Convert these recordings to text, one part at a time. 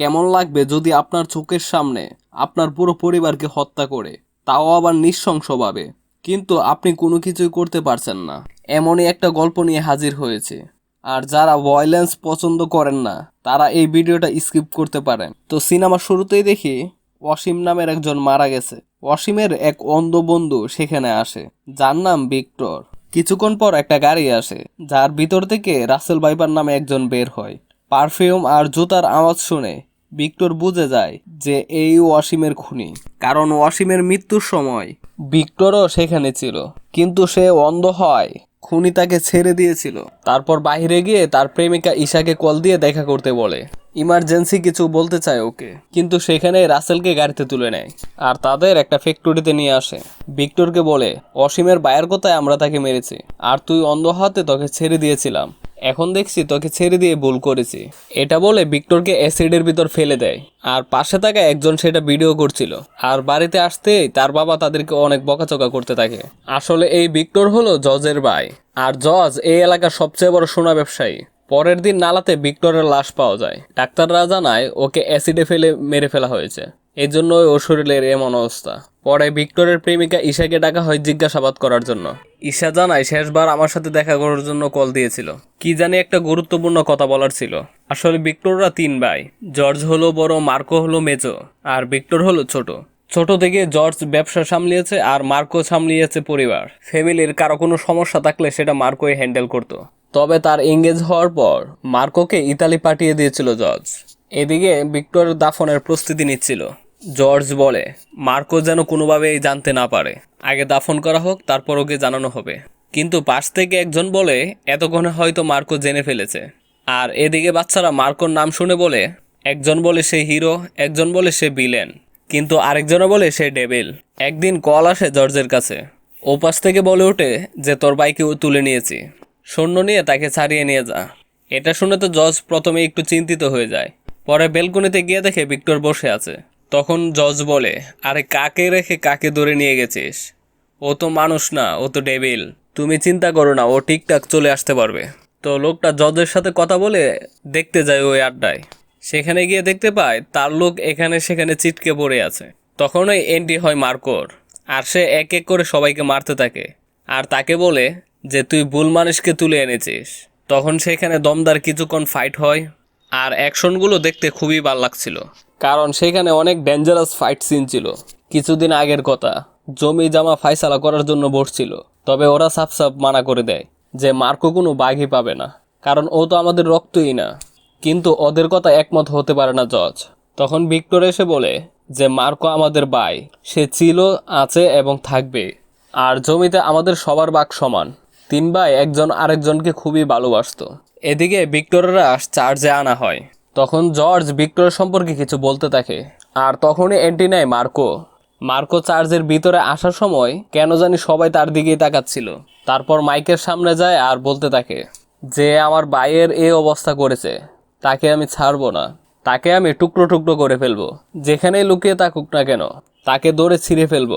কেমন লাগবে যদি আপনার চোখের সামনে আপনার পুরো পরিবারকে হত্যা করে? তাও আবার নৃশংসভাবে। কিন্তু আপনি কোনো কিছুই করতে পারছেন না। এমনই একটা গল্প নিয়ে হাজির হয়েছে। আর যারা ভয়েলেন্স পছন্দ করেন না, তারা এই ভিডিওটা স্কিপ করতে পারেন। তো সিনেমা শুরুতেই দেখি অসীম নামের একজন মারা গেছে। অসীমের এক অন্ধ বন্ধু সেখানে আসে, যার নাম ভিক্টর। কিছুক্ষণ পর একটা গাড়ি আসে, যার ভিতর থেকে রাসেল বাইপার নামে একজন বের হয়। পারফিউম আর জুতার আওয়াজ শুনে ভিক্টর বুঝে যায় যে এই ওয়াসিমের খুনি, কারণ ওয়াসিমের মৃত্যুর সময় ভিক্টরও সেখানে ছিল, কিন্তু সে অন্ধ হয়। খুনি তাকে ছেড়ে দিয়েছিল। তারপর বাইরে গিয়ে তার প্রেমিকা ঈশাকে কল দিয়ে দেখা করতে বলে। ইমার্জেন্সি কিছু বলতে চায় ওকে, কিন্তু সেখানে রাসেলকে গাড়িতে তুলে নেয় আর তাদের একটা ফ্যাক্টরিতে নিয়ে আসে। ভিক্টরকে বলে অসীমের বায়ের কথায় আমরা তাকে মেরেছি, আর তুই অন্ধ হাতে তোকে ছেড়ে দিয়েছিলাম। এখন দেখছি তোকে ছেড়ে দিয়ে ভুল করেছি। এটা বলে ভিক্টরকে অ্যাসিডের ভিতর ফেলে দেয়। আর পাশে থাকা একজন সেটা ভিডিও করছিল। আর বাড়িতে আসতেই তার বাবা তাদেরকে অনেক বকাচকা করতে থাকে। আসলে এই ভিক্টর হলো জজের ভাই। আর জজ এই এলাকার সবচেয়ে বড় সোনা ব্যবসায়ী। পরের দিন নালাতে ভিক্টরের লাশ পাওয়া যায়। ডাক্তাররা জানায় ওকে অ্যাসিডে ফেলে মেরে ফেলা হয়েছে। এই জন্য ওর শরীরের এমন অবস্থা। পরে ভিক্টরের প্রেমিকা ঈশাকে ডাকা হয় জিজ্ঞাসাবাদ করার জন্য। ঈশা জানায়, শেষবার আমার সাথে দেখা করার জন্য কল দিয়েছিল। কি জানি একটা গুরুত্বপূর্ণ কথা বলার ছিল। আসলে ভিক্টররা তিন ভাই। জর্জ হলো বড়, মার্কো হলো মেজো, আর ভিক্টর হলো ছোট। ছোট থেকে জর্জ ব্যবসা সামলিয়েছে আর মার্কো সামলিয়েছে পরিবার। ফ্যামিলির কারও কোনো সমস্যা থাকলে সেটা মার্কোই হ্যান্ডেল করতো। তবে তার এঙ্গেজ হওয়ার পর মার্কোকে ইতালি পাঠিয়ে দিয়েছিল জর্জ। এদিকে ভিক্টর দাফনের প্রস্তুতি নিচ্ছিল। জর্জ বলে, মার্কো যেন কোনোভাবেই জানতে না পারে। আগে দাফন করা হোক, তারপর ওকে জানানো হবে। কিন্তু পাশ থেকে একজন বলে, এতক্ষণে হয়তো মার্কো জেনে ফেলেছে। আর এদিকে বাচ্চারা মার্কোর নাম শুনে বলে, একজন বলে সে হিরো, একজন বলে সে বিলেন কিন্তু আরেকজনে বলে, সে ডেভিল। একদিন কল আসে জর্জের কাছে। ও পাশ থেকে বলে ওঠে যে, তোর বাইকে তুলে নিয়েছি। সৈন্য নিয়ে তাকে ছাড়িয়ে নিয়ে যা। এটা শুনে তো জজ প্রথমে একটু চিন্তিত হয়ে যায়। পরে বেলকনিতে গিয়ে দেখে ভিক্টর বসে আছে। তখন জজ বলে, আরে কাকে রেখে কাকে ধরে নিয়ে গেছিস? ও তো মানুষ না, ও তো ডেবিল তুমি চিন্তা করো না, ও ঠিকঠাক চলে আসতে পারবে। তো লোকটা জজের সাথে কথা বলে দেখতে যায় ওই আড্ডায়। সেখানে গিয়ে দেখতে পায়, তার লোক এখানে সেখানে চিটকে পড়ে আছে। তখনই এন্ট্রি হয় মার্কোর, আর সে এক এক করে সবাইকে মারতে থাকে। আর তাকে বলে যে, তুই ভুল মানুষকে তুলে এনেছিস। তখন সেখানে দমদার কিছুক্ষণ ফাইট হয়। আর অ্যাকশনগুলো দেখতে খুবই ভালো লাগছিল। কারণ সেখানে অনেক ডেঞ্জারাস ফাইট সিন ছিল। কিছুদিন আগের কথা, জমি জামা ফাইসালা করার জন্য বসছিল তবে ওরা সাফ সাফ মানা করে দেয় যে মার্কো কোনো বাঘই পাবে না। কারণ ও তো আমাদের রক্তই না। কিন্তু ওদের কথা একমত হতে পারে না জজ। তখন ভিক্টর এসে বলে যে মার্কো আমাদের বাই সে ছিল, আছে এবং থাকবে। আর জমিতে আমাদের সবার বাঘ সমান। তিন ভাই একজন আরেকজনকে খুবই ভালোবাসতো। এদিকে ভিক্টরেরা চার্জে আনা হয়। তখন জর্জ ভিক্টরের সম্পর্কে কিছু বলতে থাকে। আর তখনই এন্টি নেয় মার্কো। মার্কো চার্জের ভিতরে আসার সময় কেন জানি সবাই তার দিকেই তাকাচ্ছিল। তারপর মাইকের সামনে যায় আর বলতে থাকে, যে আমার ভাইয়ের এই অবস্থা করেছে, তাকে আমি ছাড়বো না। তাকে আমি টুকরো টুকরো করে ফেলব। যেখানেই লুকিয়ে থাকুক না কেন, তাকে দৌড়ে ছিঁড়ে ফেলব।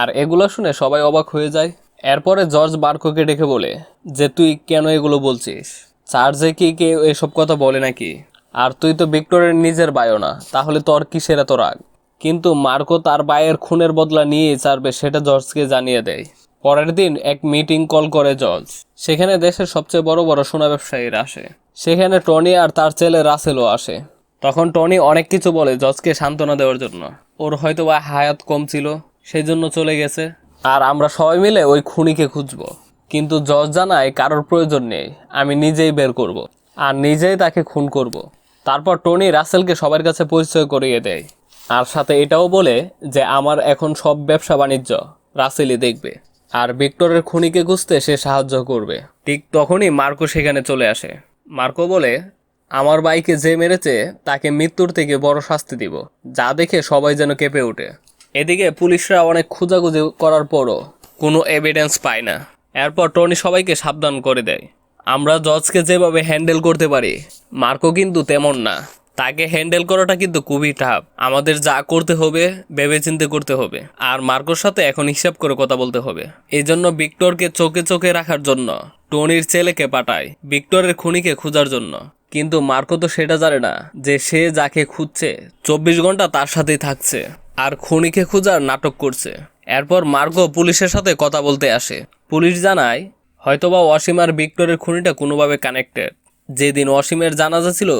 আর এগুলো শুনে সবাই অবাক হয়ে যায়। এরপরে জর্জ বার্কোকে ডেকে বলে যে, তুই কেন এগুলো বলছিস? চার্জে কি কেউ এসব কথা বলে নাকি? আর তুই তো ভিক্টরের নিজের বায়ো না, তাহলে তোর কিসের এত রাগ? কিন্তু মার্কো তার বায়ের খুনের বদলা নিয়েই চারবে সেটা জর্জকে জানিয়ে দেয়। পরের দিন এক মিটিং কল করে জর্জ। সেখানে দেশের সবচেয়ে বড় বড় সোনা ব্যবসায়ীরা আসে। সেখানে টনি আর তার ছেলে রাসেলও আসে। তখন টনি অনেক কিছু বলে জজকে সান্ত্বনা দেওয়ার জন্য। ওর হয়তো বা হায়াত কম ছিল, সেই জন্য চলে গেছে। আর আমরা সবাই মিলে ওই খুনিকে খুঁজবো। কিন্তু জজ জানায় কারোর প্রয়োজন নেই, আমি নিজেই বের করব। আর নিজেই তাকে খুন করব। তারপর টনি রাসেলকে সবার কাছে পরিচয় করিয়ে দেয়। আর সাথে এটাও বলে যে আমার এখন সব ব্যবসা বাণিজ্য রাসেলই দেখবে আর ভিক্টরের খুনিকে খুঁজতে সে সাহায্য করবে। ঠিক তখনই মার্কো সেখানে চলে আসে। মার্কো বলে, আমার বাইকে যে মেরেছে তাকে মৃত্যুর থেকে বড় শাস্তি দিব। যা দেখে সবাই যেন কেঁপে ওঠে। এদিকে পুলিশরা অনেক খোঁজাখুঁজি করার পরও কোনো এভিডেন্স পায় না। এরপর টনি সবাইকে সাবধান করে দেয়। আমরা জজকে যেভাবে হ্যান্ডেল করতে পারি, মার্কো কিন্তু তেমন না। তাকে হ্যান্ডেল করাটা কিন্তু খুবই টাফ আমাদের যা করতে হবে, ভেবেচিন্তে করতে হবে। আর মার্কোর সাথে এখন হিসাব করে কথা বলতে হবে। এই জন্য ভিক্টরকে চোখে চোখে রাখার জন্য টনির ছেলেকে পাঠায়, ভিক্টরের খুনিকে খোঁজার জন্য। কিন্তু মার্কো তো সেটা জানে না যে সে যাকে খুঁজছে, চব্বিশ ঘণ্টা তার সাথেই থাকছে। আর খুনিকে খোঁজার নাটক করছে। এরপর মার্কো পুলিশের সাথে কথা বলতে আসে। পুলিশ জানায়, হয়তোবা অসীম আর ভিক্টরের খুনিটা কোনোভাবে কানেক্টেড। যেদিন অসীমের জানাজা ছিল,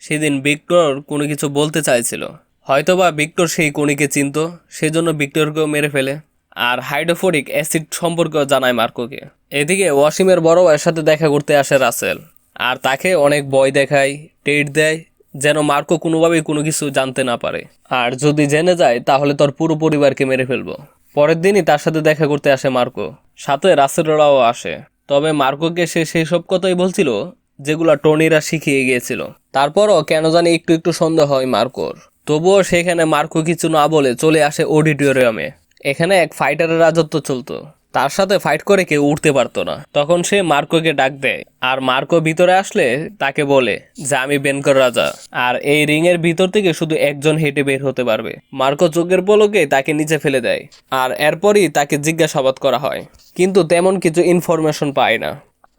সেদিন ভিক্টর কোনো কিছু বলতে চাইছিল। হয়তোবা ভিক্টর সেই কণিকে চিনত, সেজন্য ভিক্টরকেও মেরে ফেলে। আর হাইড্রোফোরিক অ্যাসিড সম্পর্কেও জানায় মার্কোকে এদিকে ওয়াসিমের বড় ভাইয়ের সাথে দেখা করতে আসে রাসেল। আর তাকে অনেক ভয় দেখায় টেট দেয় যেন মার্কো কোনোভাবেই কোনো কিছু জানতে না পারে। আর যদি জেনে যায়, তাহলে তোর পুরো পরিবারকে মেরে ফেলব। পরের দিনই তার সাথে দেখা করতে আসে মার্কো। সাথে রাসেলরাও আসে। তবে মার্কোকে সে সেই সব কথাই বলছিল, যেগুলা টনিরা শিখিয়ে গিয়েছিল। তারপরও কেন জানি একটু একটু সন্দেহ হয় মার্কোর। তবুও সেখানে মার্কো কিছু না বলে চলে আসে অডিটোরিয়ামে। এখানে এক ফাইটারের রাজত্ব চলতো। তার সাথে ফাইট করে কেউ উঠতে পারতো না। তখন সে মার্কোকে ডাক দেয়, আর মার্কো ভিতরে আসলে তাকে বলে যে, আমি বেনকর রাজা। আর এই রিং এর ভিতর থেকে শুধু একজন হেঁটে বের হতে পারবে। মার্কো চোখের পলকে তাকে নিচে ফেলে দেয়, আর এরপরই তাকে জিজ্ঞাসাবাদ করা হয়, কিন্তু তেমন কিছু ইনফরমেশন পায় না।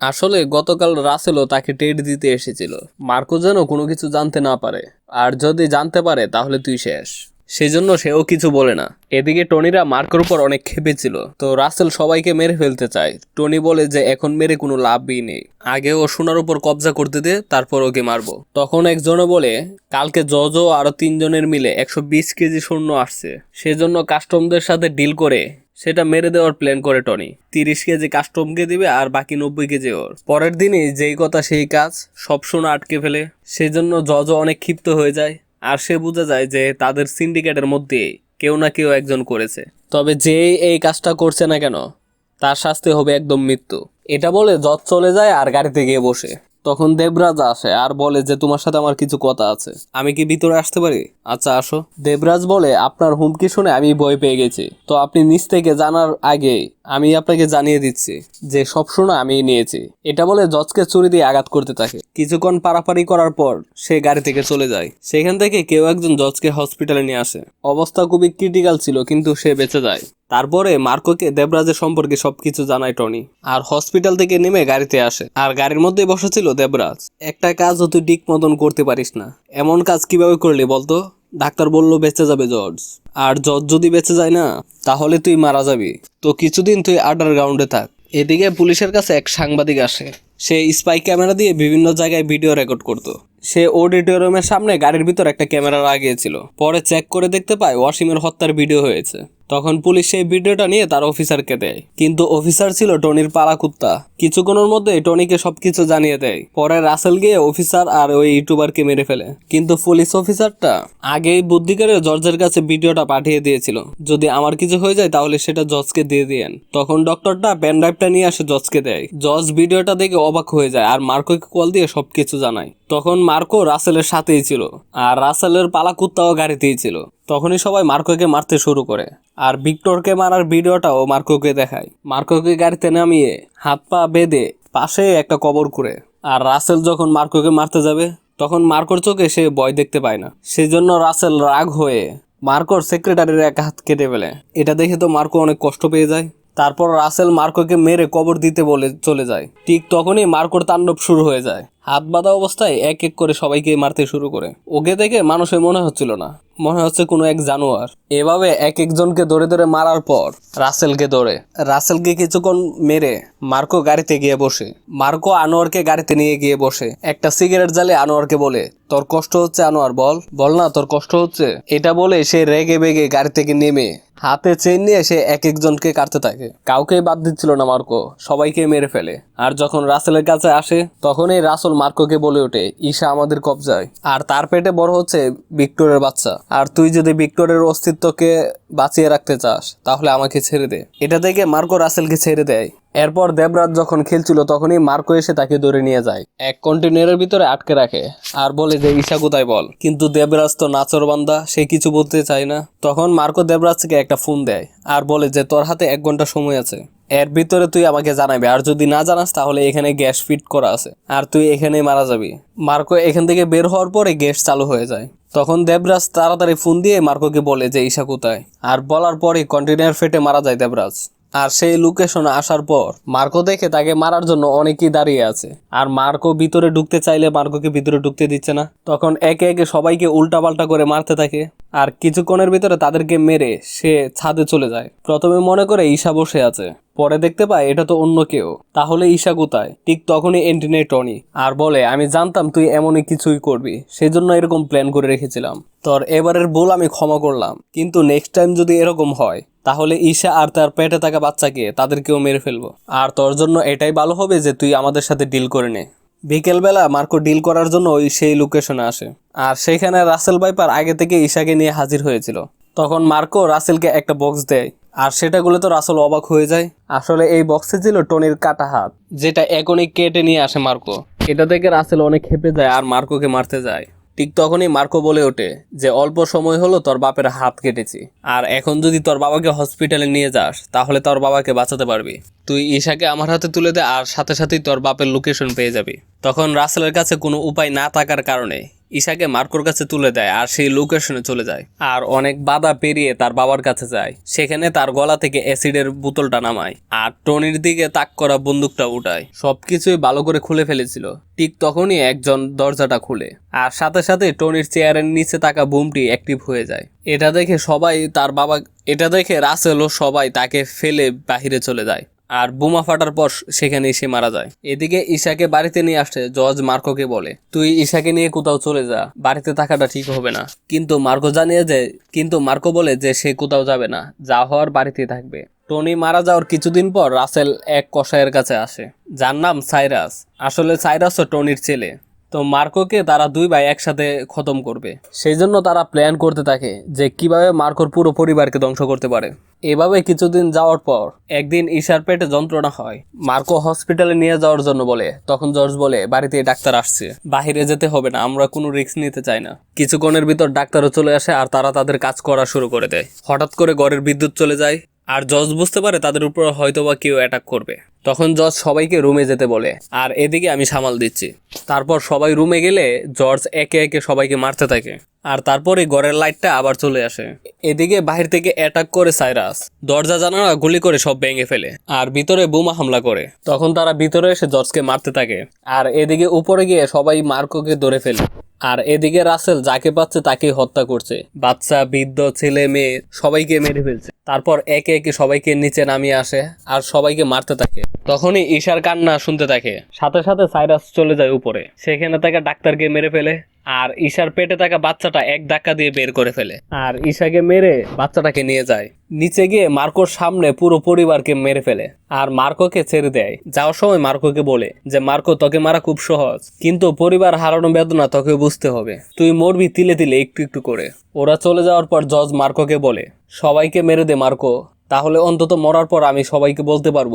আসলে গতকাল রাসেলও তাকে টেট দিতে এসেছিল। মার্কো যেন কোনো কিছু জানতে না পারে, আর যদি জানতে পারে, তাহলে তুই শেষ। সেজন্য সেও কিছু বলে না। এদিকে টনিরা মার্কোর উপর অনেক খেপেছিল তো রাসেল সবাইকে মেরে ফেলতে চায়। টনি বলে যে, এখন মেরে কোনো লাভই নেই। আগে ও সোনার উপর কবজা করতে দে, তারপর ওকে মারবো। তখন একজনে বলে, কালকে জজ আরও তিনজনের মিলে একশো বিশ কেজি স্বর্ণ আসছে। সেজন্য কাস্টমদের সাথে ডিল করে সেটা মেরে দেওয়ার প্ল্যান করে টনি। তিরিশ কেজি কাস্টমকে দিবে আর বাকি নব্বই কেজি ওর। পরের দিনই যেই কথা সেই কাজ, সব সোনা আটকে ফেলে। সেজন্য জজ অনেক ক্ষিপ্ত হয়ে যায়। আর সে বোঝা যায় যে তাদের সিন্ডিকেটের মধ্যে কেউ না কেউ একজন করেছে। তবে যে এই কাজটা করছে না কেন, তার শাস্তি হবে একদম মৃত্যু। এটা বলে জজ চলে যায় আর গাড়িতে গিয়ে বসে। তখন দেবরাজ আসে আর বলে যে, তোমার সাথে আমার কিছু কথা আছে। আমি কি ভিতরে আসতে পারি? আচ্ছা আসো। দেবরাজ বলে, আপনার হুমকি শুনে আমি ভয় পেয়ে গেছি। তো আপনি নিচ থেকে জানার আগে আমি আপনাকে জানিয়ে দিচ্ছি যে, সব শোনা আমি নিয়েছি। এটা বলে জজকে চুরি দিয়ে আঘাত করতে থাকে। কিছুক্ষণ পারাপারি করার পর সে গাড়ি থেকে চলে যায়। সেখান থেকে কেউ একজন জজকে হসপিটালে নিয়ে আসে। অবস্থা খুবই ক্রিটিক্যাল ছিল, কিন্তু সে বেঁচে যায়। তারপরে মার্কোকে দেবরাজের সম্পর্কে সবকিছু জানায় টনি। আর হসপিটাল থেকে নেমে গাড়িতে আসে। আর গাড়ির মধ্যেই বসেছিল দেবরাজ। একটা কাজও তুই ঠিক মতন করতে পারিস না। এমন কাজ কীভাবে করলি বলতো? ডাক্তার বলল, বেঁচে যাবে জর্জ। আর জর্জ যদি বেঁচে যায় না, তাহলে তুই মারা যাবি। তো কিছুদিন তুই আন্ডারগ্রাউন্ডে থাক। এদিকে পুলিশের কাছে এক সাংবাদিক আসে। সে স্পাই ক্যামেরা দিয়ে বিভিন্ন জায়গায় ভিডিও রেকর্ড করত। সে অডিটোরিয়ামের সামনে গাড়ির ভিতর একটা ক্যামেরা লাগিয়েছিল। পরে চেক করে দেখতে পায় ওয়াসিমের হত্যার ভিডিও হয়েছে। তখন পুলিশ সেই ভিডিওটা নিয়ে তার অফিসারকে দেয়। কিন্তু অফিসার ছিল টনির পালা কুত্তা। কিছুক্ষণের মধ্যে টনিকে সবকিছু জানিয়ে দেয়। পরে রাসেল গিয়ে অফিসার আর ওই ইউটিউবারকে মেরে ফেলে। কিন্তু পুলিশ অফিসারটা আগেই বুদ্ধি করে জর্জের কাছে ভিডিওটা পাঠিয়ে দিয়েছিল। যদি আমার কিছু হয়ে যায় তাহলে সেটা জজকে দিয়ে দিয়েন। তখন ডক্টরটা পেন ড্রাইভটা নিয়ে আসে জজকে দেয়। জজ ভিডিওটা দেখে অবাক হয়ে যায় আর মার্কোকে কল দিয়ে সবকিছু জানায়। তখন মার্কো রাসেলের সাথেই ছিল। আর রাসেলের পালা কুত্তাও গাড়িতেই ছিল। তখনই সবাই মার্কোকে মারতে শুরু করে। আর ভিক্টরকে মারার ভিডিওটাও মার্কোকে দেখায়। মার্কোকে গাড়িতে নামিয়ে হাত পা বেঁধে পাশে একটা কবর করে আর রাসেল যখন মার্কোকে মারতে যাবে, তখন মার্কোর চোখে সে ভয় দেখতে পায় না। সেজন্য রাসেল রাগ হয়ে মার্কোর সেক্রেটারির এক হাত কেটে ফেলে। এটা দেখে তো মার্কো অনেক কষ্ট পেয়ে যায়। তারপর রাসেল মার্কোকে মেরে কবর দিতে বলে চলে যায়। ঠিক তখনই মার্কোর তাণ্ডব শুরু হয়ে যায়। হাত বাঁধা অবস্থায় এক এক করে সবাইকে মারতে শুরু করে। ওকে দেখে মানুষের মনে হচ্ছিল না। মনে হচ্ছে কোনো এক জানোয়ার। এভাবে এক একজনকে ধরে ধরে মারার পর রাসেলকে ধরে। রাসেলকে কিছুক্ষণ মেরে মার্কো গাড়িতে গিয়ে বসে। মার্কো আনোয়ারকে গাড়িতে নিয়ে গিয়ে বসে। একটা সিগারেট জ্বালে আনোয়ারকে বলে, তোর কষ্ট হচ্ছে আনোয়ার, বল। বল না, তোর কষ্ট হচ্ছে। এটা বলে সে রেগে বেগে গাড়ি থেকে নেমে হাতে চেন নিয়ে সে এক একজনকে কাটতে থাকে। কাউকেই বাদ দিচ্ছিল না মার্কো, সবাইকে মেরে ফেলে। আর যখন রাসেলের কাছে আসে, তখনই রাসেল মার্কোকে বলে ওঠে, ঈশা আমাদের কবজায়। আর তার পেটে বড় হচ্ছে ভিক্টরের বাচ্চা। আর তুই যদি ভিক্টরের অস্তিত্বকে বাঁচিয়ে রাখতে চাস, তাহলে আমাকে ছেড়ে দে। এটা দেখে মার্কো রাসেলকে ছেড়ে দেয়। এরপর দেবরাজ যখন খেলছিল, তখনই মার্কো এসে তাকে ধরে নিয়ে যায়। এক কন্টেনারের ভিতরে আটকে রাখে আর বলে যে, ঈশা, কোথায় বল? কিন্তু দেবরাজ তো নাচর বান্দা, সে কিছু বলতে চায় না। তখন মার্কো দেবরাজকে একটা ফোন দেয় আর বলে যে, তোর হাতে এক ঘণ্টা সময় আছে। এর ভিতরে তুই আমাকে জানাবি, আর যদি না জানাস তাহলে এখানে গ্যাস ফিট করা আছে। আর তুই এখানে মারা যাবি। মার্কো এখান থেকে বের হওয়ার পরে গ্যাস চালু হয়ে যায়। তখন দেবরাজ তাড়াতাড়ি ফোন দিয়ে মার্কোকে বলে যে ঈশা কোথায়। আর বলার পরে কন্টেনার ফেটে মারা যায় দেবরাজ। আর সেই লোকেশনে আসার পর মার্কো দেখে তাকে মারার জন্য অনেকেই দাঁড়িয়ে আছে। আর মার্কো ভিতরে ঢুকতে চাইলে মার্কোকে ভিতরে ঢুকতে দিচ্ছে না। তখন একে একে সবাইকে উল্টাপাল্টা করে মারতে থাকে। আর কিছুক্ষণের ভিতরে তাদেরকে মেরে সে ছাদে চলে যায়। প্রথমে মনে করে ঈশা বসে আছে। পরে দেখতে পায় এটা তো অন্য কেউ। তাহলে ঈশা কোথায়? ঠিক তখনই এন্টিনে টনি আর বলে, আমি জানতাম তুই এমনই কিছুই করবি। সেজন্য এরকম প্ল্যান করে রেখেছিলাম। তোর এবারের ভুল আমি ক্ষমা করলাম। কিন্তু নেক্সট টাইম যদি এরকম হয় তাহলে ঈশা আর তার পেটে থাকা বাচ্চাকে তাদেরকেও মেরে ফেলব। আর তোর জন্য এটাই ভালো হবে যে তুই আমাদের সাথে ডিল করে নে। বিকেলবেলা মার্কো ডিল করার জন্য ওই সেই লোকেশনে আসে। আর সেখানে রাসেল বাইপার আগে থেকে ঈশাকে নিয়ে হাজির হয়েছিল। তখন মার্কো রাসেলকে একটা বক্স দেয়। আর সেটাগুলো তো রাসেল অবাক হয়ে যায়। আসলে এই বক্সে ছিল টনির কাটা হাত, যেটা এখনই কেটে নিয়ে আসে মার্কো। এটা থেকে রাসেল অনেক খেপে যায় আর মার্কোকে মারতে যায়। ঠিক তখনই মার্কো বলে ওঠে যে, অল্প সময় হলো তোর বাপের হাত কেটেছি। আর এখন যদি তোর বাবাকে হসপিটালে নিয়ে যাস, তাহলে তোর বাবাকে বাঁচাতে পারবি। তুই ঈশাকে আমার হাতে তুলে দে আর সাথে সাথেই তোর বাপের লোকেশন পেয়ে যাবি। তখন রাসেলের কাছে কোনো উপায় না থাকার কারণে ঈশাকে মার্কোর কাছে তুলে দেয় আর সেই লোকেশনে চলে যায়। আর অনেক বাধা পেরিয়ে তার বাবার কাছে যায়। সেখানে তার গলা থেকে অ্যাসিডের বোতলটা নামায় আর টনির দিকে তাক করা বন্দুকটা উঠায়। সবকিছুই ভালো করে খুলে ফেলেছিল। ঠিক তখনই একজন দরজাটা খুলে আর সাথে সাথে টনির চেয়ারের নিচে থাকা বুমটি অ্যাক্টিভ হয়ে যায়। এটা দেখে সবাই তার বাবা, এটা দেখে রাসেল ও সবাই তাকে ফেলে বাহিরে চলে যায়। আর বোমা ফাটার পর সেখানে এসে মারা যায়। এদিকে ঈশাকে বাড়িতে নিয়ে আসে জজ মার্কোকে বলে। তুই ঈশাকে নিয়ে কোথাও চলে যা, বাড়িতে থাকাটা ঠিক হবে না। কিন্তু মার্কো জানিয়ে যে, কিন্তু মার্কো বলে যে সে কোথাও যাবে না, যা হওয়ার বাড়িতে থাকবে। টনি মারা যাওয়ার কিছুদিন পর রাসেল এক কষায়ের কাছে আসে, যার নাম সাইরাস। আসলে সাইরাসও টনির ছেলে। তো মার্কোকে তারা দুই ভাই একসাথে খতম করবে। সেই জন্য তারা প্ল্যান করতে থাকে যে কীভাবে মার্কোর পুরো পরিবারকে ধ্বংস করতে পারে। এভাবে কিছুদিন যাওয়ার পর একদিন ঈশার পেটে যন্ত্রণা হয়। মার্কো হসপিটালে নিয়ে যাওয়ার জন্য বলে। তখন জর্জ বলে, বাড়িতে ডাক্তার আসছে। বাহিরে যেতে হবে না, আমরা কোনো রিস্ক নিতে চাই না। কিছুক্ষণের ভিতর ডাক্তারও চলে আসে আর তারা তাদের কাজ করা শুরু করে দেয়। হঠাৎ করে ঘরের বিদ্যুৎ চলে যায়। আর জজ বুঝতে পারে তাদের উপর হয়তোবা কেউ অ্যাটাক করবে। তখন জজ সবাইকে রুমে যেতে বলে, আর এদিকে আমি সামাল দিচ্ছি। তারপর সবাই রুমে গেলে জর্জ একে একে সবাইকে মারতে থাকে, আর তারপরে ঘরের লাইটটা আবার চলে আসে। এদিকে বাহির থেকে অ্যাটাক করে সাইরাস। দরজা, জানালা গুলি করে সব ভেঙে ফেলে, আর ভিতরে বোমা হামলা করে। তখন তারা ভিতরে এসে জর্জকে মারতে থাকে, আর এদিকে উপরে গিয়ে সবাই মার্কোকে ধরে ফেলে। আর এদিকে রাসেল যাকে পাচ্ছে তাকে হত্যা করছে। বাচ্চা, বৃদ্ধ, ছেলে, মেয়ে সবাইকে মেরে ফেলছে। তারপর একে একে সবাইকে নিচে নামিয়ে আসে আর সবাইকে মারতে থাকে। তখনই ঈশার কান্না শুনতে থাকে। সাথে সাথে সাইরাস চলে যায় উপরে। সেখানে তাকে ডাক্তারকে মেরে ফেলে। আর ঈশার পেটে থাকা বাচ্চাটা এক ধাক্কা দিয়ে বের করে ফেলে। আর ঈশাকে মেরে বাচ্চাটাকে নিয়ে যায়। নিচে গিয়ে মার্কোর সামনে পুরো পরিবারকে মেরে ফেলে আর মার্কোকে ছেড়ে দেয়। যাওয়ার সময় মার্কোকে বলে যে, মার্কো, তোকে মারা খুব সহজ। কিন্তু পরিবার হারানো বেদনা তোকে বুঝতে হবে। তুই মরবি তিলে তিলে একটু একটু করে। ওরা চলে যাওয়ার পর জজ মার্কোকে বলে, সবাইকে মেরে দে মার্কো। তাহলে অন্তত মরার পর আমি সবাইকে বলতে পারব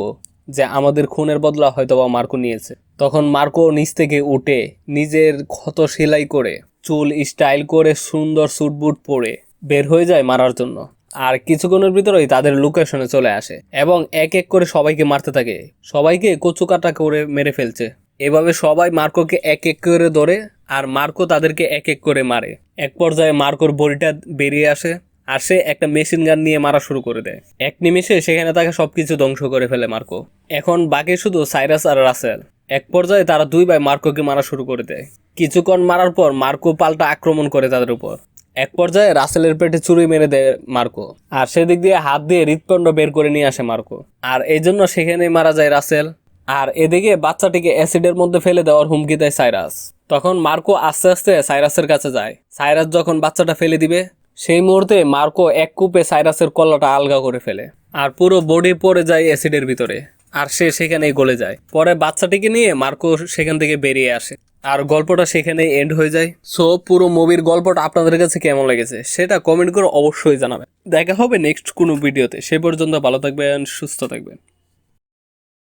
যে আমাদের খুনের বদলা হয়তোবা মার্কো নিয়েছে। তখন মার্কো নিচ থেকে উঠে নিজের ক্ষত সেলাই করে, চুল স্টাইল করে সুন্দর স্যুটবুট পরে বের হয়ে যায় মারার জন্য। আর কিছুক্ষণের ভিতরেই তাদের লোকেশনে চলে আসে এবং এক এক করে সবাইকে মারতে থাকে। সবাইকে কচুকাটা করে মেরে ফেলছে। এভাবে সবাই মার্কোকে এক এক করে ধরে আর মার্কো তাদেরকে এক এক করে মারে। এক পর্যায়ে মার্কোর বডিটা বেরিয়ে আসে। আর সে একটা মেশিন গান নিয়ে মারা শুরু করে দেয়। এক নিমিষে সেখানে তাকে সবকিছু ধ্বংস করে ফেলে মার্কো। এখন বাকি শুধু সাইরাস আর রাসেল। এক পর্যায়ে তারা দুই ভাই মার্কোকে মারা শুরু করে দেয়। কিছুক্ষণ মারার পর মার্কো পাল্টা আক্রমণ করে তাদের উপর। এক পর্যায়ে রাসেলের পেটে চুরি মেরে দেয় মার্কো। আর সেদিক দিয়ে হাত দিয়ে হৃৎপিণ্ড বের করে নিয়ে আসে মার্কো। আর এই জন্য সেখানে মারা যায় রাসেল। আর এদিকে বাচ্চাটিকে অ্যাসিডের মধ্যে ফেলে দেওয়ার হুমকি দেয় সাইরাস। তখন মার্কো আস্তে আস্তে সাইরাসের কাছে যায়। সাইরাস যখন বাচ্চাটা ফেলে দিবে সেই মুহূর্তে মার্কো এক কূপে সাইরাসের কল্লাটা আলগা করে ফেলে আর পুরো বডি পড়ে যায় অ্যাসিডের ভিতরে। আর সে সেখানেই গলে যায়। পরে বাচ্চাটিকে নিয়ে মার্কো সেখান থেকে বেরিয়ে আসে। আর গল্পটা সেখানেই এন্ড হয়ে যায়। সো পুরো মুভির গল্পটা আপনাদের কাছে কেমন লেগেছে সেটা কমেন্ট করে অবশ্যই জানাবেন। দেখা হবে নেক্সট কোনো ভিডিওতে সে পর্যন্ত ভালো থাকবেন, সুস্থ থাকবেন।